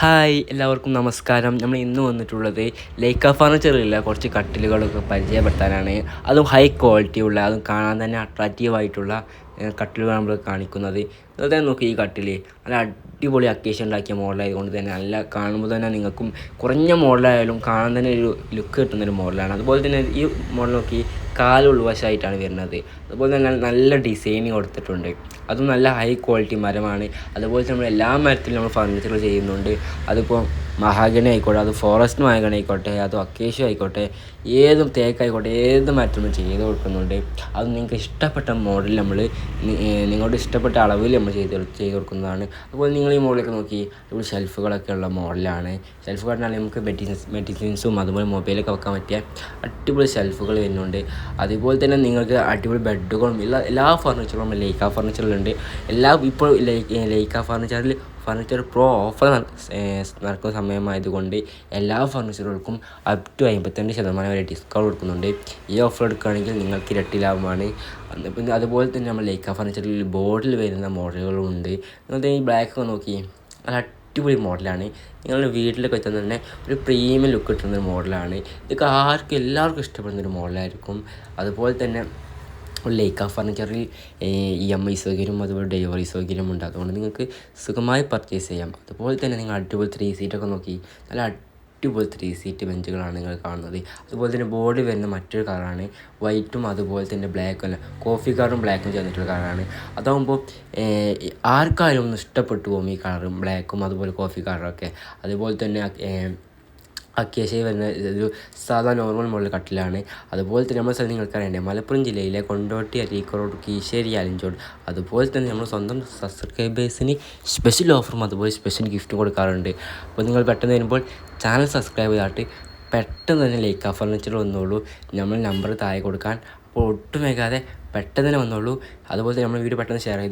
Hi എല്ലാവർക്കും നമസ്കാരം. നമ്മൾ ഇന്ന് വന്നിട്ടുള്ളത് ലൈക്ക ഫർണിച്ചറിലുള്ള കുറച്ച് കട്ടിലുകളൊക്കെ പരിചയപ്പെടുത്താനാണ്. അതും ഹൈ ക്വാളിറ്റി ഉള്ള അതും കാണാൻ തന്നെ അട്രാക്റ്റീവ് ആയിട്ടുള്ള കട്ടിലുകൾ നമ്മൾ കാണിക്കുന്നത്. അതുപോലെ നോക്കി ഈ കട്ടിൽ നല്ല അടിപൊളി അക്കേഷൻ ഉണ്ടാക്കിയ മോഡലായതുകൊണ്ട് തന്നെ നല്ല കാണുമ്പോൾ തന്നെ നിങ്ങൾക്കും കുറഞ്ഞ മോഡലായാലും കാണാൻ തന്നെ ഒരു ലുക്ക് കിട്ടുന്നൊരു മോഡലാണ്. അതുപോലെ തന്നെ ഈ മോഡൽ നോക്കി കാലുള്ള ഉൾവശമായിട്ടാണ് വരുന്നത്. അതുപോലെ തന്നെ നല്ല ഡിസൈനിങ് കൊടുത്തിട്ടുണ്ട്. അതും നല്ല ഹൈ ക്വാളിറ്റി മരമാണ്. അതുപോലെ നമ്മൾ എല്ലാ മരത്തിലും നമ്മൾ ഫർണിച്ചറുകൾ ചെയ്യുന്നുണ്ട്. അതിപ്പോൾ മഹാഗണി ആയിക്കോട്ടെ അത് ഫോറസ്റ്റ് മഹാഗണി ആയിക്കോട്ടെ അത് അക്കേഷ്യ ആയിക്കോട്ടെ ഏതും തേക്കായിക്കോട്ടെ ഏത് നമ്മൾ ചെയ്ത് കൊടുക്കുന്നുണ്ട്. അത് നിങ്ങൾക്ക് ഇഷ്ടപ്പെട്ട മോഡൽ നമ്മൾ നിങ്ങളുടെ ഇഷ്ടപ്പെട്ട അളവിൽ നമ്മൾ ചെയ്ത് ചെയ്ത് കൊടുക്കുന്നതാണ്. അതുപോലെ നിങ്ങൾ ഈ മോഡലൊക്കെ നോക്കി ഇവിടെ ഷെൽഫുകളൊക്കെ ഉള്ള മോഡലാണ് ഷെൽഫ് പറഞ്ഞാൽ നമുക്ക് മെഡിസിൻസ് മെഡിസിൻസും അതുപോലെ മൊബൈലൊക്കെ വെക്കാൻ പറ്റിയ അടിപൊളി ഷെൽഫുകൾ വരുന്നുണ്ട്. അതുപോലെ തന്നെ നിങ്ങൾക്ക് അടിപൊളി ബെഡുകളും എല്ലാ എല്ലാ ഫർണിച്ചറും ലൈക്ക ഫർണിച്ചറിലുണ്ട് എല്ലാ ഇപ്പോൾ ലൈക്ക ഫർണിച്ചറിൽ ഫർണിച്ചർ പ്രോ ഓഫർ നടക്കുന്ന സമയമായതുകൊണ്ട് എല്ലാ ഫർണിച്ചറുകൾക്കും അപ് ടു അമ്പത്തഞ്ച് ശതമാനം വരെ ഡിസ്കൗണ്ട് കൊടുക്കുന്നുണ്ട്. ഈ ഓഫർ എടുക്കുകയാണെങ്കിൽ നിങ്ങൾക്ക് ഇരട്ടി ലാഭമാണ്. പിന്നെ അതുപോലെ തന്നെ നമ്മൾ ലൈക്ക ഫർണിച്ചറിൽ ബോർഡിൽ വരുന്ന മോഡലുകളും ഉണ്ട് നിങ്ങൾക്ക് ഈ ബ്ലാക്ക് ഒക്കെ നോക്കി. നല്ല അടിപൊളി മോഡലാണ് നിങ്ങളുടെ വീട്ടിലൊക്കെ വെച്ചാൽ തന്നെ ഒരു പ്രീമിയം ലുക്ക് കിട്ടുന്ന ഒരു മോഡലാണ് ഇതൊക്കെ ആർക്കും എല്ലാവർക്കും ഇഷ്ടപ്പെടുന്ന ഒരു മോഡലായിരിക്കും അതുപോലെ തന്നെ ലൈക്ക ഫർണിച്ചറിൽ ഇ എം ഐ സൗകര്യം അതുപോലെ ഡെലിവറി സൗകര്യം ഉണ്ട്. അതുകൊണ്ട് നിങ്ങൾക്ക് സുഖമായി പർച്ചേസ് ചെയ്യാം. അതുപോലെ തന്നെ നിങ്ങൾ അടിപൊളി ത്രീ സീറ്റൊക്കെ നോക്കി നല്ല അടിപൊളി ത്രീ സീറ്റ് ബെഞ്ചുകളാണ് നിങ്ങൾ കാണുന്നത്. അതുപോലെ തന്നെ ബോർഡിൽ വരുന്ന മറ്റൊരു കളറാണ് വൈറ്റും അതുപോലെ തന്നെ ബ്ലാക്കും അല്ല കോഫി കളറും ബ്ലാക്കും ചേർന്നിട്ടുള്ള കളറാണ് അതാകുമ്പോൾ ആർക്കാരും ഒന്ന് ഇഷ്ടപ്പെട്ടു പോകും ഈ കളറും ബ്ലാക്കും അതുപോലെ കോഫി കളറൊക്കെ അതുപോലെ തന്നെ ഏഹ്, വരുന്ന ഒരു സാധാ നോർമൽ മോഡൽ കട്ടിലാണ്. അതുപോലെ തന്നെ നമ്മുടെ സ്ഥലം നിങ്ങൾക്ക് അറിയണ്ടേ മലപ്പുറം ജില്ലയിലെ കൊണ്ടോട്ടി അരീക്കോട് കീശ്ശേരി അലിഞ്ചോട് അതുപോലെ തന്നെ നമ്മൾ സ്വന്തം സബ്സ്ക്രൈബേഴ്സിന് സ്പെഷ്യൽ ഓഫറും അതുപോലെ സ്പെഷ്യൽ ഗിഫ്റ്റും കൊടുക്കാറുണ്ട്. അപ്പോൾ നിങ്ങൾ പെട്ടെന്ന് വരുമ്പോൾ ചാനൽ സബ്സ്ക്രൈബ് ചെയ്തിട്ട് പെട്ടെന്ന് തന്നെ ലൈക്ക് ഫർണിച്ചർ വന്നോളൂ. നമ്മൾ നമ്പർ താഴെ കൊടുക്കാൻ. അപ്പോൾ ഒട്ടും വേഗാതെ പെട്ടെന്ന് തന്നെ വന്നോളൂ. അതുപോലെ തന്നെ നമ്മൾ വീഡിയോ പെട്ടെന്ന് ഷെയർ ചെയ്തു